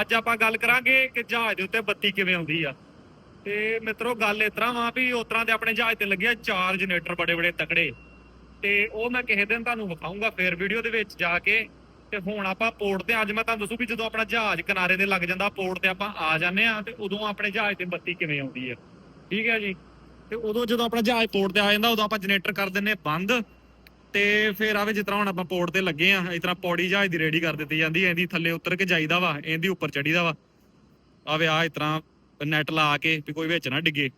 ਅੱਜ ਆਪਾਂ ਗੱਲ ਕਰਾਂਗੇ ਕਿ ਜਹਾਜ਼ ਦੇ ਉੱਤੇ ਬੱਤੀ ਕਿਵੇਂ ਆਉਂਦੀ ਆ। ਤੇ ਮਿੱਤਰੋ, ਗੱਲ ਇਸ ਤਰ੍ਹਾਂ ਵਾ ਵੀ ਉਸ ਤਰ੍ਹਾਂ ਤੇ ਆਪਣੇ ਜਹਾਜ਼ ਤੇ ਲੱਗਿਆ ਚਾਰ ਜਨਰੇਟਰ ਬੜੇ ਬੜੇ ਤਕੜੇ। ਤੇ ਉਹ ਮੈਂ ਕਿਸੇ ਦਿਨ ਤੁਹਾਨੂੰ ਵਿਖਾਉਂਗਾ ਫੇਰ ਵੀਡੀਓ ਦੇ ਵਿੱਚ ਜਾ ਕੇ। ਤੇ ਹੁਣ ਆਪਾਂ ਪੋਰਟ ਤੇ ਅੱਜ ਮੈਂ ਤੁਹਾਨੂੰ ਦੱਸੂ ਵੀ ਜਦੋਂ ਆਪਣਾ ਜਹਾਜ਼ ਕਿਨਾਰੇ ਤੇ ਲੱਗ ਜਾਂਦਾ ਪੋਰਟ ਤੇ ਆਪਾਂ ਆ ਜਾਂਦੇ ਆ ਤੇ ਉਦੋਂ ਆਪਣੇ ਜਹਾਜ਼ ਤੇ ਬੱਤੀ ਕਿਵੇਂ ਆਉਂਦੀ ਆ। ਠੀਕ ਹੈ ਜੀ? ਤੇ ਉਦੋਂ ਜਦੋਂ ਆਪਣਾ ਜਹਾਜ਼ ਪੋਰਟ ਤੇ ਆ ਜਾਂਦਾ, ਉਦੋਂ ਆਪਾਂ ਜਨਰੇਟਰ ਕਰ ਦਿੰਨੇ ਬੰਦ। ਤੇ ਫਿਰ ਆਵੇ ਜਿਸ ਤਰ੍ਹਾਂ ਹੁਣ ਆਪਾਂ ਪੋਰਟ ਤੇ ਲੱਗੇ ਆ ਇਸ ਤਰ੍ਹਾਂ ਪੌੜੀ ਜਹਾਜ਼ ਦੀ ਰੈਡੀ ਕਰ ਦਿੱਤੀ ਜਾਂਦੀ ਹੈ ਥੱਲੇ ਉਤਰ ਕੇ ਜਾਈਦਾ ਵਾ, ਇਹਦੀ ਉੱਪਰ ਚੜੀਦਾ ਵਾ। ਆਵੇ ਆ ਇਸ ਤਰ੍ਹਾਂ ਨੈਟ ਲਾ ਕੇ ਵੀ ਕੋਈ ਵਿੱਚ ਨਾ ਡਿੱਗੇ,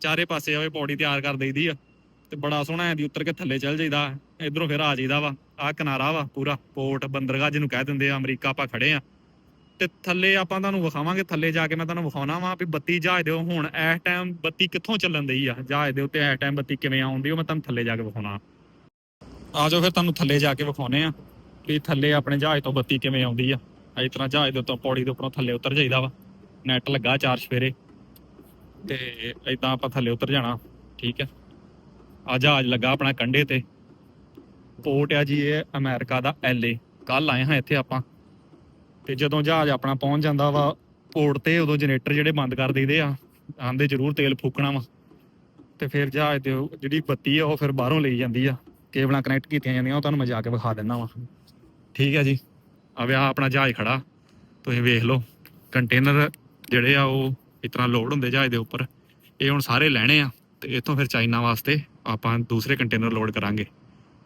ਚਾਰੇ ਪਾਸੇ ਆਵੇ ਪੌੜੀ ਤਿਆਰ ਕਰ ਦਈਦੀ ਆ, ਤੇ ਬੜਾ ਸੋਹਣਾ ਐਂਦੀ ਉੱਤਰ ਕੇ ਥੱਲੇ ਚੱਲ ਜਾਈਦਾ, ਇਧਰੋਂ ਫਿਰ ਆ ਜਾਈਦਾ ਵਾ ਆ ਕਿਨਾਰਾ ਵਾ ਪੂਰਾ, ਪੋਰਟ ਬੰਦਰਗਾਹ ਜਿਹਨੂੰ ਕਹਿ ਦਿੰਦੇ ਆ, ਅਮਰੀਕਾ ਆਪਾਂ ਖੜੇ ਆ। ਤੇ ਥੱਲੇ ਆਪਾਂ ਤੁਹਾਨੂੰ ਵਿਖਾਵਾਂਗੇ, ਥੱਲੇ ਜਾ ਕੇ ਮੈਂ ਤੁਹਾਨੂੰ ਵਿਖਾਉਣਾ ਵਾ ਵੀ ਬੱਤੀ ਜਹਾਜ਼ ਦੇ ਹੁਣ ਇਸ ਟਾਈਮ ਬੱਤੀ ਕਿੱਥੋਂ ਚੱਲਣ ਦਈ ਆ, ਜਹਾਜ਼ ਦੇ ਉੱਤੇ ਇਸ ਟਾਈਮ ਬੱਤੀ ਕਿਵੇਂ ਆਉਂਦੀ ਉਹ ਮੈਂ ਤੁਹਾਨੂੰ ਥੱਲੇ ਜਾ ਕੇ ਵਿਖਾਉਣਾ। ਆ ਜਾਓ ਫਿਰ ਤੁਹਾਨੂੰ ਥੱਲੇ ਜਾ ਕੇ ਵਿਖਾਉਨੇ ਆ ਵੀ ਥੱਲੇ ਆਪਣੇ ਜਹਾਜ਼ ਤੋਂ ਬੱਤੀ ਕਿਵੇਂ ਆਉਂਦੀ ਆ। ਇਸ ਤਰ੍ਹਾਂ ਜਹਾਜ਼ ਦੇ ਉੱਤੋਂ ਪੌੜੀ ਦੇ ਉੱਪਰੋਂ ਥੱਲੇ ਉਤਰ ਜਾਈਦਾ ਵਾ। ਨੈਟ ਲੱਗਾ ਚਾਰ ਸਵੇਰੇ। ਤੇ ਇਦਾਂ ਆਪਾਂ ਥੱਲੇ ਉਤਰ ਜਾਣਾ, ਠੀਕ ਹੈ ਆ ਜਹਾਜ਼ ਲੱਗਾ ਆਪਣਾ ਕੰਡੇ ਤੇ। ਪੋਰਟ ਆ ਜੀ ਇਹ ਅਮਰੀਕਾ ਦਾ ਐਲਏ ਕੱਲ ਆਏ ਹਾਂ ਇੱਥੇ ਆਪਾਂ। ਤੇ ਜਦੋਂ ਜਹਾਜ਼ ਆਪਣਾ ਪਹੁੰਚ ਜਾਂਦਾ ਵਾ ਪੋਰਟ ਤੇ ਉਦੋਂ ਜਨਰੇਟਰ ਜਿਹੜੇ ਬੰਦ ਕਰ ਦਈਦੇ ਆ, ਆਂਦੇ ਜ਼ਰੂਰ ਤੇਲ ਫੂਕਣਾ ਵਾ। ਤੇ ਫਿਰ ਜਹਾਜ਼ ਤੇ ਜਿਹੜੀ ਬੱਤੀ ਆ, ਉਹ ਫਿਰ ਬਾਹਰੋਂ ਲਈ ਜਾਂਦੀ ਆ। ਕੇਬਲਾਂ ਕਨੈਕਟ ਕੀਤੀਆਂ ਜਾਂਦੀਆਂ ਉਹ ਤੁਹਾਨੂੰ ਮੈਂ ਜਾ ਕੇ ਵਿਖਾ ਦਿੰਦਾ ਵਾਂ। ਠੀਕ ਹੈ ਜੀ। ਆ ਵਿਆਹ ਆਪਣਾ ਜਹਾਜ਼ ਖੜਾ। ਤੁਸੀਂ ਵੇਖ ਲਓ ਕੰਟੇਨਰ ਜਿਹੜੇ ਆ ਉਹ ਇਸ ਤਰ੍ਹਾਂ ਲੋਡ ਹੁੰਦੇ ਜਹਾਜ਼ ਦੇ ਉੱਪਰ। ਇਹ ਹੁਣ ਸਾਰੇ ਲੈਣੇ ਆ ਤੇ ਇੱਥੋਂ ਫਿਰ ਚਾਈਨਾ ਵਾਸਤੇ ਆਪਾਂ ਦੂਸਰੇ ਕੰਟੇਨਰ ਲੋਡ ਕਰਾਂਗੇ।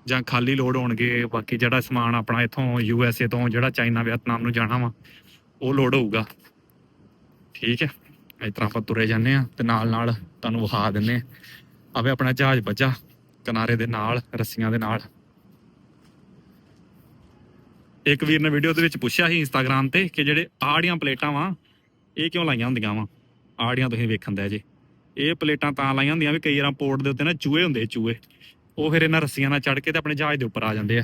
ਜਾਂ ਖਾਲੀ ਲੋਡ ਹੋਣਗੇ ਬਾਕੀ ਜਿਹੜਾ ਸਮਾਨ ਆਪਣਾ ਇੱਥੋਂ ਯੂ ਐਸ ਏ ਤੋਂ ਜਿਹੜਾ ਚਾਈਨਾ ਵੀਅਤਨਾਮ ਨੂੰ ਜਾਣਾ ਵਾ ਉਹ ਲੋਡ ਹੋਊਗਾ। ਠੀਕ ਹੈ ਇਸ ਤਰ੍ਹਾਂ ਆਪਾਂ ਤੁਰੇ ਜਾਂਦੇ ਆ ਤੇ ਨਾਲ ਨਾਲ ਤੁਹਾਨੂੰ ਵਿਖਾ ਦਿੰਨੇ ਆ। ਆਵੇ ਆਪਣਾ ਜਹਾਜ਼ ਵੱਜਾ ਕਿਨਾਰੇ ਦੇ ਨਾਲ, ਰੱਸੀਆਂ ਦੇ ਨਾਲ। ਇੱਕ ਵੀਰ ਨੇ ਵੀਡੀਓ ਦੇ ਵਿੱਚ ਪੁੱਛਿਆ ਸੀ ਇੰਸਟਾਗ੍ਰam ਤੇ ਕਿ ਜਿਹੜੇ ਆੜੀਆਂ ਪਲੇਟਾਂ ਵਾ, ਇਹ ਕਿਉਂ ਲਾਈਆਂ ਹੁੰਦੀਆਂ ਵਾ? ਆੜੀਆਂ ਤੁਸੀਂ ਵੇਖਣ ਦੇ ਜੇ। ਇਹ ਪਲੇਟਾਂ ਤਾਂ ਲਾਈਆਂ ਹੁੰਦੀਆਂ ਵੀ ਕਈ ਵਾਰਾਂ ਪੋਰਟ ਦੇ ਉੱਤੇ ਨਾ ਚੂਹੇ ਹੁੰਦੇ ਚੂਹੇ। ਉਹ ਫਿਰ ਇਹਨਾਂ ਰੱਸੀਆਂ ਨਾਲ ਚੜ ਕੇ ਤੇ ਆਪਣੇ ਜਹਾਜ਼ ਦੇ ਉੱਪਰ ਆ ਜਾਂਦੇ ਆ।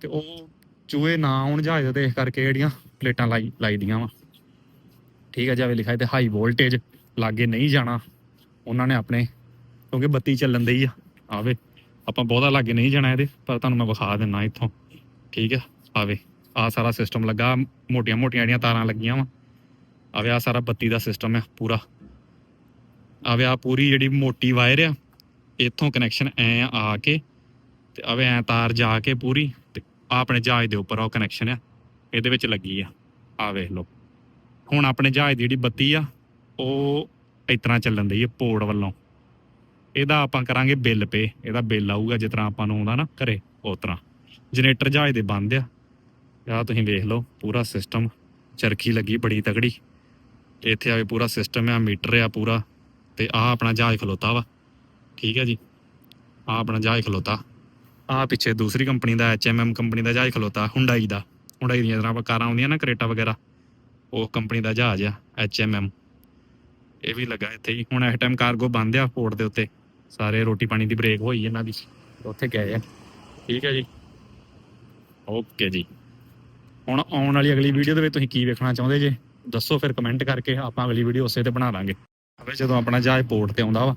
ਤੇ ਉਹ ਚੂਹੇ ਨਾ ਆਉਣ ਜਹਾਜ਼ ਦੇ ਦੇਖ ਕਰਕੇ ਜਿਹੜੀਆਂ ਪਲੇਟਾਂ ਲਾਈ ਲਾਈਦੀਆਂ ਵਾ। ਠੀਕ ਹੈ ਜਾਵੇ ਲਿਖਾਈ ਤੇ ਹਾਈ ਵੋਲਟੇਜ ਲਾਗੇ ਨਹੀਂ ਜਾਣਾ। ਉਹਨਾਂ ਨੇ ਆਪਣੇ, ਕਿਉਂਕਿ ਬੱਤੀ ਚੱਲਣ ਦੀ ਆ। ਆਵੇ। ਆਪਾਂ ਬਹੁਤਾ ਲਾਗੇ ਨਹੀਂ ਜਾਣਾ ਇਹਦੇ, ਪਰ ਤੁਹਾਨੂੰ ਮੈਂ ਵਿਖਾ ਦਿੰਨਾ ਇੱਥੋਂ। ਠੀਕ ਆ? ਆਵੇ ਆ ਸਾਰਾ ਸਿਸਟਮ ਲੱਗਾ। ਮੋਟੀਆਂ ਮੋਟੀਆਂ ਜਿਹੜੀਆਂ ਤਾਰਾਂ ਲੱਗੀਆਂ ਵਾ। ਆਵੇ ਆ ਸਾਰਾ ਬੱਤੀ ਦਾ ਸਿਸਟਮ ਆ ਪੂਰਾ। ਆਵੇ ਆ ਪੂਰੀ ਜਿਹੜੀ ਮੋਟੀ ਵਾਇਰ ਆ, ਇੱਥੋਂ ਕਨੈਕਸ਼ਨ ਐ ਆ ਕੇ, ਤੇ ਆਵੇ, ਐ ਤਾਰ ਜਾ ਕੇ ਪੂਰੀ, ਤੇ ਆਹ ਆਪਣੇ ਜਹਾਜ਼ ਦੇ ਉੱਪਰ ਉਹ ਕਨੈਕਸ਼ਨ ਆ। ਇਹਦੇ ਵਿੱਚ ਲੱਗੀ ਆ। ਆ ਵੇਖ ਲਓ। ਹੁਣ ਆਪਣੇ ਜਹਾਜ਼ ਦੀ ਜਿਹੜੀ ਬੱਤੀ ਆ, ਉਹ ਇਸ ਤਰ੍ਹਾਂ ਚੱਲਣ ਦੀ ਹੈ ਪੋਰਟ ਵੱਲੋਂ। ਇਹਦਾ ਆਪਾਂ ਕਰਾਂਗੇ ਬਿੱਲ ਪੇ ਇਹਦਾ ਬਿੱਲ ਆਊਗਾ ਜਿਸ ਤਰ੍ਹਾਂ ਆਪਾਂ ਨੂੰ ਆਉਂਦਾ ਨਾ ਘਰੇ, ਉਸ ਤਰ੍ਹਾਂ। ਜਨਰੇਟਰ ਜਹਾਜ਼ ਦੇ ਬੰਦ ਆ। ਆ ਤੁਸੀਂ ਵੇਖ ਲਓ, ਪੂਰਾ ਸਿਸਟਮ ਚਰਖੀ ਲੱਗੀ ਬੜੀ ਤਗੜੀ ਤੇ ਇੱਥੇ ਆਵੇ ਪੂਰਾ ਸਿਸਟਮ ਆ, ਮੀਟਰ ਆ ਪੂਰਾ, ਤੇ ਆ ਆਪਣਾ ਜਹਾਜ਼ ਖਲੋਤਾ ਵਾ। ਠੀਕ ਹੈ ਜੀ? ਆ ਆਪਣਾ ਜਹਾਜ਼ ਖਲੋਤਾ। ਆ ਪਿੱਛੇ ਦੂਸਰੀ ਕੰਪਨੀ ਦਾ ਐਚਐਮਐਮ ਕੰਪਨੀ ਦਾ ਜਹਾਜ਼ ਖਲੋਤਾ ਹੁੰਡਾਈ ਦਾ। ਹੁੰਡਾਈ ਦੀਆਂ ਜਿਹੜਾ ਕਾਰਾਂ ਆਉਂਦੀਆਂ ਨਾ, ਕਰੇਟਾ ਵਗੈਰਾ, ਉਹ ਕੰਪਨੀ ਦਾ ਜਹਾਜ਼ ਆ ਐਚਐਮਐਮ ਇਹ ਵੀ ਲੱਗਾ ਇੱਥੇ ਹੀ। ਹੁਣ ਇਸ ਟਾਈਮ ਕਾਰਗੋ ਬੰਦ ਆ ਪੋਰਟ ਦੇ ਉੱਤੇ। ਸਾਰੇ ਰੋਟੀ ਪਾਣੀ ਦੀ ਬ੍ਰੇਕ ਹੋਈ ਇਹਨਾਂ ਦੀ ਉੱਥੇ ਗਏ ਆ। ਠੀਕ ਹੈ ਜੀ? ਓਕੇ ਜੀ। ਹੁਣ ਆਉਣ ਵਾਲੀ ਅਗਲੀ ਵੀਡੀਓ ਦੇ ਵਿੱਚ ਤੁਸੀਂ ਕੀ ਵੇਖਣਾ ਚਾਹੁੰਦੇ ਜੇ? ਦੱਸੋ ਫਿਰ ਕਮੈਂਟ ਕਰਕੇ, ਆਪਾਂ ਅਗਲੀ ਵੀਡੀਓ ਉਸੇ ਤੇ ਬਣਾ ਲਾਂਗੇ હવે ਜਦੋਂ ਆਪਣਾ ਜਹਾਜ਼ ਪੋਰਟ ਤੇ ਆਉਂਦਾ ਵਾ,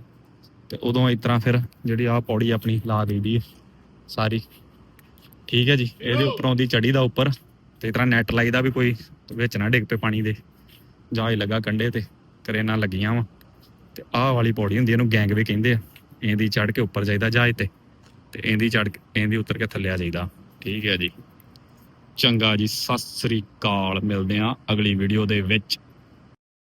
ਤੇ ਉਦੋਂ ਇਸ ਤਰ੍ਹਾਂ ਫਿਰ ਜਿਹੜੀ ਆ ਪੌੜੀ ਆਪਣੀ ਲਾ ਦੇਈਦੀ ਹੈ ਸਾਰੀ। ਠੀਕ ਹੈ ਜੀ? ਇਹਦੇ ਉੱਪਰੋਂ ਦੀ ਚੜੀ ਦਾ ਉੱਪਰ, ਤੇ ਇਸ ਤਰ੍ਹਾਂ ਨੈਟ ਲਾਈਦਾ ਵੀ ਕੋਈ, ਵਿੱਚ ਨਾ ਡਿੱਗ ਪਏ ਪਾਣੀ ਦੇ। ਜਹਾਜ਼ ਲੱਗਾ ਕੰਡੇ ਤੇ, ਕਰੇਨਾਂ ਲੱਗੀਆਂ ਵਾ। ਤੇ ਆਹ ਵਾਲੀ ਪੌੜੀ ਹੁੰਦੀ ਇਹਨੂੰ ਗੈਂਗ ਵੀ ਕਹਿੰਦੇ ਆ। ਇਹਦੀ ਚੜ ਕੇ ਉੱਪਰ ਜਾਈਦਾ ਜਹਾਜ਼ ਤੇ ਤੇ ਇਹਦੀ ਚੜ ਕੇ, ਇਹਦੀ ਉਤਰ ਕੇ ਥੱਲੇ ਆ ਜਾਈਦਾ। ਠੀਕ ਹੈ ਜੀ। ਚੰਗਾ ਜੀ, ਸਤਿ ਸ੍ਰੀ ਅਕਾਲ। ਮਿਲਦੇ ਆ ਅਗਲੀ ਵੀਡੀਓ ਦੇ ਵਿੱਚ।